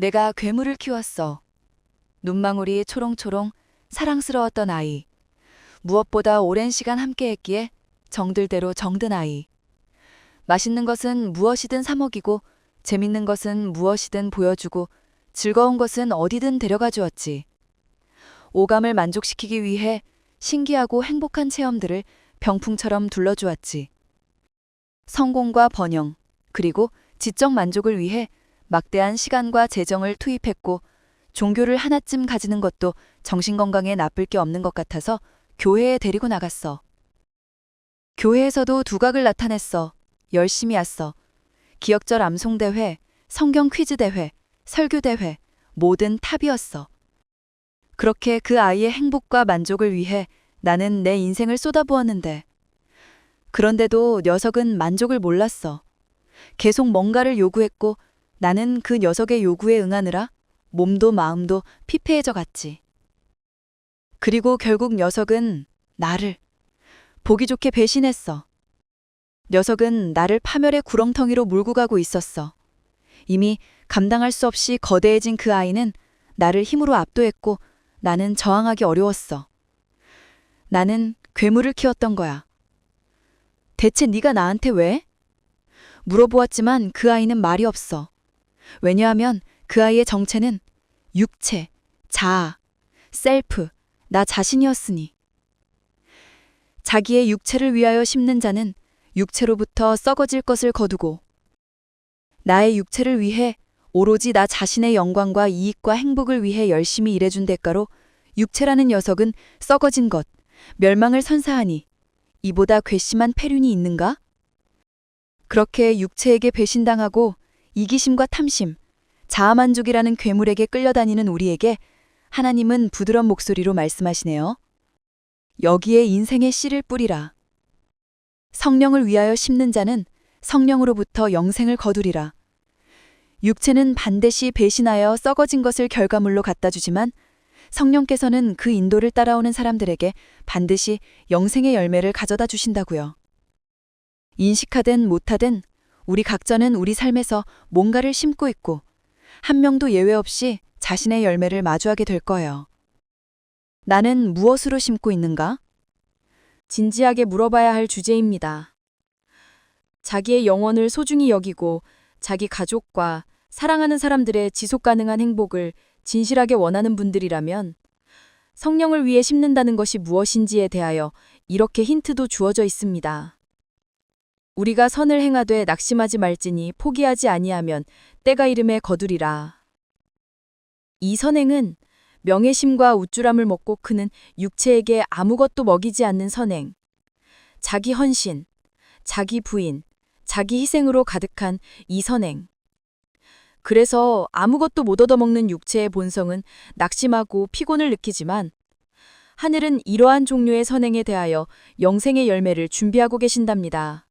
내가 괴물을 키웠어. 눈망울이 초롱초롱 사랑스러웠던 아이. 무엇보다 오랜 시간 함께했기에 정들대로 정든 아이. 맛있는 것은 무엇이든 사 먹이고 재밌는 것은 무엇이든 보여주고 즐거운 것은 어디든 데려가 주었지. 오감을 만족시키기 위해 신기하고 행복한 체험들을 병풍처럼 둘러주었지. 성공과 번영, 그리고 지적 만족을 위해 막대한 시간과 재정을 투입했고 종교를 하나쯤 가지는 것도 정신건강에 나쁠 게 없는 것 같아서 교회에 데리고 나갔어. 교회에서도 두각을 나타냈어. 열심히 왔어. 기억절 암송대회, 성경 퀴즈대회, 설교대회, 모든 탑이었어. 그렇게 그 아이의 행복과 만족을 위해 나는 내 인생을 쏟아부었는데. 그런데도 녀석은 만족을 몰랐어. 계속 뭔가를 요구했고 나는 그 녀석의 요구에 응하느라 몸도 마음도 피폐해져 갔지. 그리고 결국 녀석은 나를 보기 좋게 배신했어. 녀석은 나를 파멸의 구렁텅이로 몰고 가고 있었어. 이미 감당할 수 없이 거대해진 그 아이는 나를 힘으로 압도했고 나는 저항하기 어려웠어. 나는 괴물을 키웠던 거야. 대체 네가 나한테 왜? 물어보았지만 그 아이는 말이 없어. 왜냐하면 그 아이의 정체는 육체, 자아, 셀프, 나 자신이었으니. 자기의 육체를 위하여 심는 자는 육체로부터 썩어질 것을 거두고 나의 육체를 위해 오로지 나 자신의 영광과 이익과 행복을 위해 열심히 일해준 대가로 육체라는 녀석은 썩어진 것, 멸망을 선사하니 이보다 괘씸한 패륜이 있는가? 그렇게 육체에게 배신당하고 이기심과 탐심, 자아만족이라는 괴물에게 끌려다니는 우리에게 하나님은 부드러운 목소리로 말씀하시네요. 여기에 인생의 씨를 뿌리라. 성령을 위하여 심는 자는 성령으로부터 영생을 거두리라. 육체는 반드시 배신하여 썩어진 것을 결과물로 갖다 주지만 성령께서는 그 인도를 따라오는 사람들에게 반드시 영생의 열매를 가져다 주신다고요. 인식하든 못하든 우리 각자는 우리 삶에서 뭔가를 심고 있고 한 명도 예외 없이 자신의 열매를 마주하게 될 거예요. 나는 무엇으로 심고 있는가? 진지하게 물어봐야 할 주제입니다. 자기의 영혼을 소중히 여기고 자기 가족과 사랑하는 사람들의 지속 가능한 행복을 진실하게 원하는 분들이라면 성령을 위해 심는다는 것이 무엇인지에 대하여 이렇게 힌트도 주어져 있습니다. 우리가 선을 행하되 낙심하지 말지니 포기하지 아니하면 때가 이름에 거두리라. 이 선행은 명예심과 우쭐함을 먹고 크는 육체에게 아무것도 먹이지 않는 선행, 자기 헌신, 자기 부인, 자기 희생으로 가득한 이 선행. 그래서 아무것도 못 얻어먹는 육체의 본성은 낙심하고 피곤을 느끼지만 하늘은 이러한 종류의 선행에 대하여 영생의 열매를 준비하고 계신답니다.